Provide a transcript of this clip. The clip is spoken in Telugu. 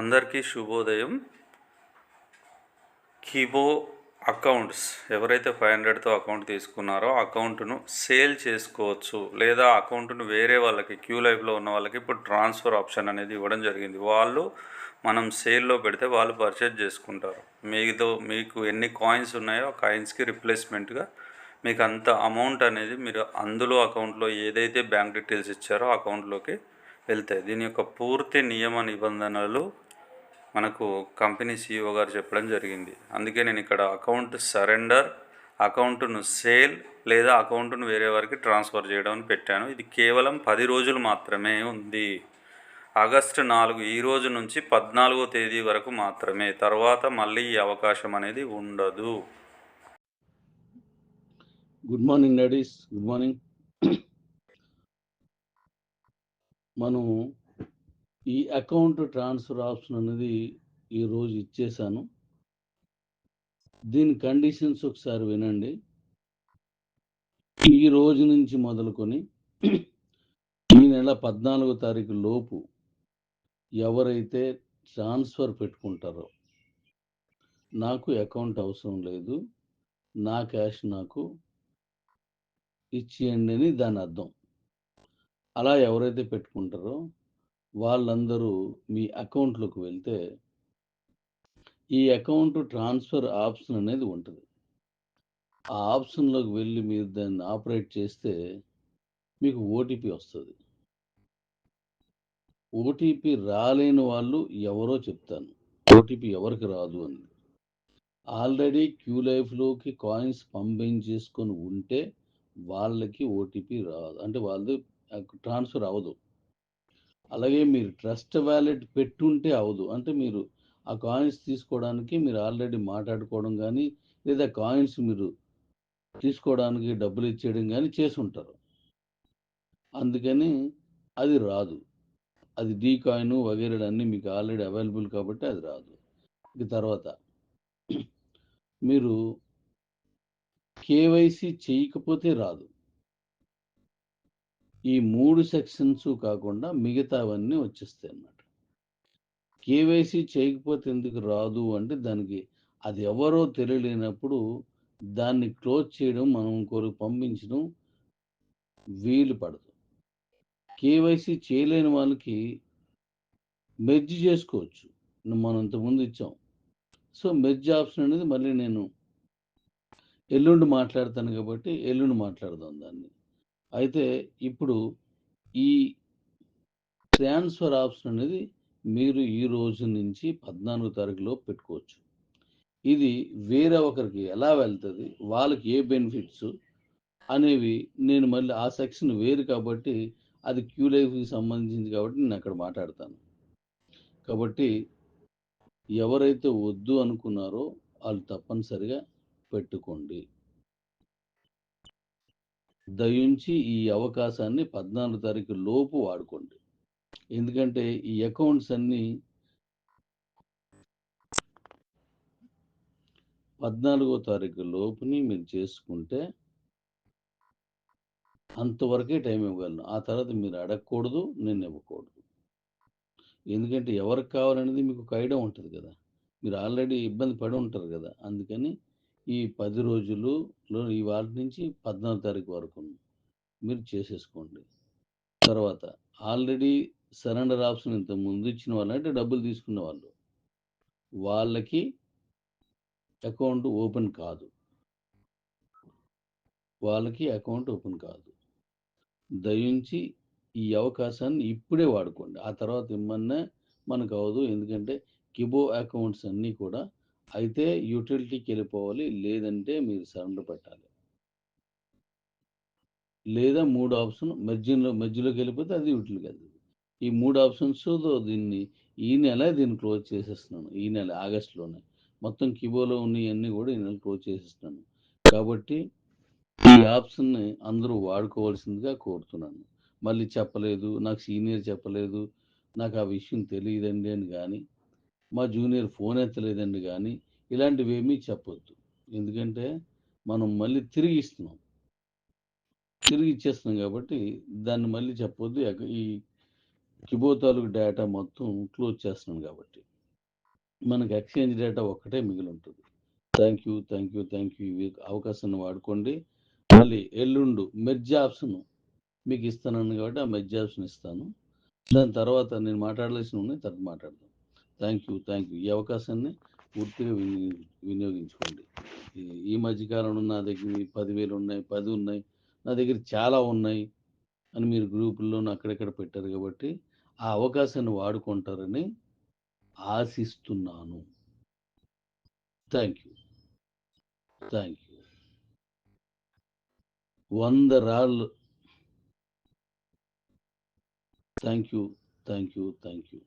అందరికీ శుభోదయం. కీబో అకౌంట్స్ ఎవరైతే ఫైవ్ హండ్రెడ్తో అకౌంట్ తీసుకున్నారో అకౌంట్ను సేల్ చేసుకోవచ్చు. లేదా అకౌంట్ను వేరే వాళ్ళకి క్యూ లైఫ్లో ఉన్న వాళ్ళకి ఇప్పుడు ట్రాన్స్ఫర్ ఆప్షన్ అనేది ఇవ్వడం జరిగింది. వాళ్ళు మనం సేల్లో పెడితే వాళ్ళు పర్చేజ్ చేసుకుంటారు. మీతో మీకు ఎన్ని కాయిన్స్ ఉన్నాయో ఆ కాయిన్స్కి రిప్లేస్మెంట్గా మీకు అంత అమౌంట్ అనేది మీరు అందులో అకౌంట్లో ఏదైతే బ్యాంక్ డీటెయిల్స్ ఇచ్చారో అకౌంట్లోకి వెళ్తాయి. దీని యొక్క పూర్తి నియమ నిబంధనలు మనకు కంపెనీ సీఈఓ గారు చెప్పడం జరిగింది. అందుకే నేను ఇక్కడ అకౌంట్ సరెండర్ అకౌంట్ను సేల్ లేదా అకౌంట్ను వేరే వారికి ట్రాన్స్ఫర్ చేయడం అని పెట్టాను. ఇది కేవలం పది రోజులు మాత్రమే ఉంది. ఆగస్టు నాలుగు ఈ రోజు నుంచి పద్నాలుగో తేదీ వరకు మాత్రమే. తర్వాత మళ్ళీ ఈ అవకాశం అనేది ఉండదు. Good morning ladies good morning మనం ఈ అకౌంట్ ట్రాన్స్ఫర్ ఆప్షన్ అనేది ఈరోజు ఇచ్చేసాను దీని కండిషన్స్ ఒకసారి వినండి. ఈ రోజు నుంచి మొదలుకొని ఈ నెల పద్నాలుగో తారీఖు లోపు ఎవరైతే ట్రాన్స్ఫర్ పెట్టుకుంటారో నాకు అకౌంట్ అవసరం లేదు. నా క్యాష్ నాకు ఇచ్చేయండి అని దాని అర్థం. అలా ఎవరైతే పెట్టుకుంటారో వాళ్ళందరూ మీ అకౌంట్లోకి వెళ్తే ఈ అకౌంట్ ట్రాన్స్ఫర్ ఆప్షన్ అనేది ఉంటుంది. ఆ ఆప్షన్లోకి వెళ్ళి మీరు దాన్ని ఆపరేట్ చేస్తే మీకు ఓటీపీ వస్తుంది. ఓటీపీ రాలేని వాళ్ళు ఎవరో చెప్తాను. ఓటీపీ ఎవరికి రాదు అని. ఆల్రెడీ క్యూ లైఫ్లోకి కాయిన్స్ పంపించేసుకొని ఉంటే వాళ్ళకి ఓటీపీ రాదు. అంటే వాళ్ళది ట్రాన్స్ఫర్ అవ్వదు. అలాగే మీరు ట్రస్ట్ వ్యాలెట్ పెట్టుంటే అవదు అంటే మీరు ఆ కాయిన్స్ తీసుకోవడానికి మీరు ఆల్రెడీ మాట్లాడుకోవడం కానీ లేదా కాయిన్స్ మీరు తీసుకోవడానికి డబ్బులు ఇచ్చేయడం కానీ చేసి ఉంటారు అందుకని అది రాదు. అది డీ కాయిన్ వగేరే అన్నీ మీకు ఆల్రెడీ అవైలబుల్ కాబట్టి అది రాదు. ఇక తర్వాత మీరు కేవైసీ చేయకపోతే రాదు. ఈ మూడు సెక్షన్స్ కాకుండా మిగతావన్నీ వచ్చేస్తాయి అన్నమాట కేవైసీ చేయకపోతే ఎందుకు రాదు అంటే దానికి అది ఎవరో తెలియలేనప్పుడు దాన్ని క్లోజ్ చేయడం మనం కొరకు పంపించడం వీలు పడదు. కేవైసీ చేయలేని వాళ్ళకి మెర్జ్ చేసుకోవచ్చు. మనం ఇంతకుముందు ఇచ్చాం. సో మెర్జ్ ఆప్షన్ అనేది మళ్ళీ నేను ఎల్లుండి మాట్లాడతాను కాబట్టి ఎల్లుండి మాట్లాడదాం దాన్ని. అయితే ఇప్పుడు ఈ ట్రాన్స్ఫర్ ఆప్షన్ అనేది మీరు ఈ రోజు నుంచి పద్నాలుగు తారీఖులో పెట్టుకోవచ్చు. ఇది వేరే ఒకరికి ఎలా వెళ్తుంది వాళ్ళకి ఏ బెనిఫిట్స్ అనేవి నేను మళ్ళీ ఆ సెక్షన్ వేరు కాబట్టి అది క్యూ లైఫ్కి సంబంధించింది కాబట్టి నేను అక్కడ మాట్లాడతాను. కాబట్టి ఎవరైతే వద్దు అనుకున్నారో వాళ్ళు తప్పనిసరిగా పెట్టుకోండి. దయించి ఈ అవకాశాన్ని పద్నాలుగు తారీఖు లోపు వాడుకోండి. ఎందుకంటే ఈ అకౌంట్స్ అన్నీ పద్నాలుగో తారీఖు లోపుని మీరు చేసుకుంటే అంతవరకే టైం ఇవ్వగలను. ఆ తర్వాత మీరు అడగకూడదు నేను ఇవ్వకూడదు. ఎందుకంటే ఎవరికి కావాలనేది మీకు ఒక ఐడియా ఉంటుంది కదా. మీరు ఆల్రెడీ ఇబ్బంది పడి ఉంటారు కదా. అందుకని ఈ పది రోజులు ఈ వాటి నుంచి పద్నాలుగు తారీఖు వరకు మీరు చేసేసుకోండి. తర్వాత ఆల్రెడీ సరెండర్ ఆప్షన్ ఇంత ముందు ఇచ్చిన వాళ్ళు అంటే డబ్బులు తీసుకున్న వాళ్ళు. వాళ్ళకి అకౌంట్ ఓపెన్ కాదు. వాళ్ళకి అకౌంట్ ఓపెన్ కాదు. దయించి ఈ అవకాశాన్ని ఇప్పుడే వాడుకోండి. ఆ తర్వాత ఇమ్మన్నా మనకు అవదు. ఎందుకంటే కిబో అకౌంట్స్ అన్నీ కూడా అయితే యూటిలిటీకి వెళ్ళిపోవాలి లేదంటే మీరు సరెండర్ పెట్టాలి. లేదా మూడు ఆప్షన్ మధ్యలో మధ్యలోకి వెళ్ళిపోతే అది యూటిలిటీ వెళ్తుంది ఈ మూడు ఆప్షన్స్ దీన్ని ఈ నెల దీన్ని క్లోజ్ చేసేస్తున్నాను. ఈ నెల ఆగస్టులోనే. మొత్తం కిబోలో ఉన్నవన్నీ కూడా ఈ నెల క్లోజ్ చేసేస్తున్నాను. కాబట్టి ఈ ఆప్షన్ని అందరూ వాడుకోవాల్సిందిగా కోరుతున్నాను. మళ్ళీ చెప్పలేదు నాకు సీనియర్ చెప్పలేదు నాకు ఆ విషయం తెలియదండి అని కానీ మా జూనియర్ ఫోన్ ఎత్తలేదండి కానీ ఇలాంటివి ఏమీ చెప్పొద్దు. ఎందుకంటే మనం మళ్ళీ తిరిగి ఇస్తున్నాం. తిరిగి ఇచ్చేస్తున్నాం కాబట్టి దాన్ని మళ్ళీ చెప్పొద్దు. ఈ కిబో తాలూకు డేటా మొత్తం క్లోజ్ చేస్తున్నాం కాబట్టి మనకు ఎక్స్చేంజ్ డేటా ఒక్కటే మిగిలి ఉంటుంది thank you thank you thank you. ఈ అవకాశాన్ని వాడుకోండి. మళ్ళీ ఎల్లుండు మెర్జ్ ఆప్షన్ మీకు ఇస్తానని కాబట్టి ఆ మెర్జ్ ఆప్షన్ ఇస్తాను. దాని తర్వాత నేను మాట్లాడాల్సిన ఉన్నాయి తర్వాత మాట్లాడదాం. Thank you thank you. ఈ అవకాశాన్ని పూర్తిగా వినియోగించుకోండి. ఈ- మధ్యకాలంలో నా దగ్గర పదివేలు ఉన్నాయి పది ఉన్నాయి నా దగ్గర చాలా ఉన్నాయి అని మీరు గ్రూపుల్లో అక్కడెక్కడ పెట్టారు కాబట్టి ఆ అవకాశాన్ని వాడుకుంటారని ఆశిస్తున్నాను. Thank you. Thank you. వంద రాళ్ళు. Thank you thank you thank you.